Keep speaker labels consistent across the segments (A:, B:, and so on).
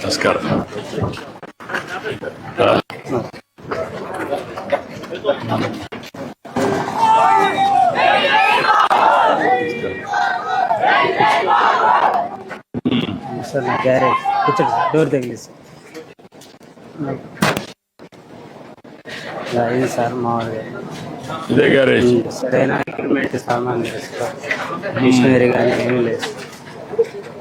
A: నమస్కారం
B: సార్ నా గ్యారేజ్ కూర్చోండి సార్ డోర్ తగిలిసి ఇలా అయింది సార్ మామూలుగా
A: ఇదే గ్యారేజ్
B: సరైన ఎక్విప్మెంట్ సామాన్ లేదు సార్ మిషనరీ కానీ ఏమీ లేదు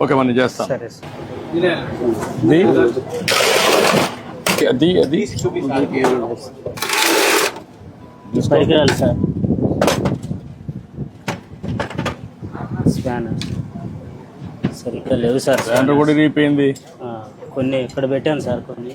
A: ఓకే మనం చేస్తాం.
B: సరే సార్.
A: అది అది
B: పరికరాలు సార్. స్పానర్. సార్ ఇక్కడ లేవు సార్.
A: దాంట్లో కూడా ఇరిగిపోయింది
B: ఆ, కొన్ని ఇక్కడ పెట్టాను సార్ కొన్ని.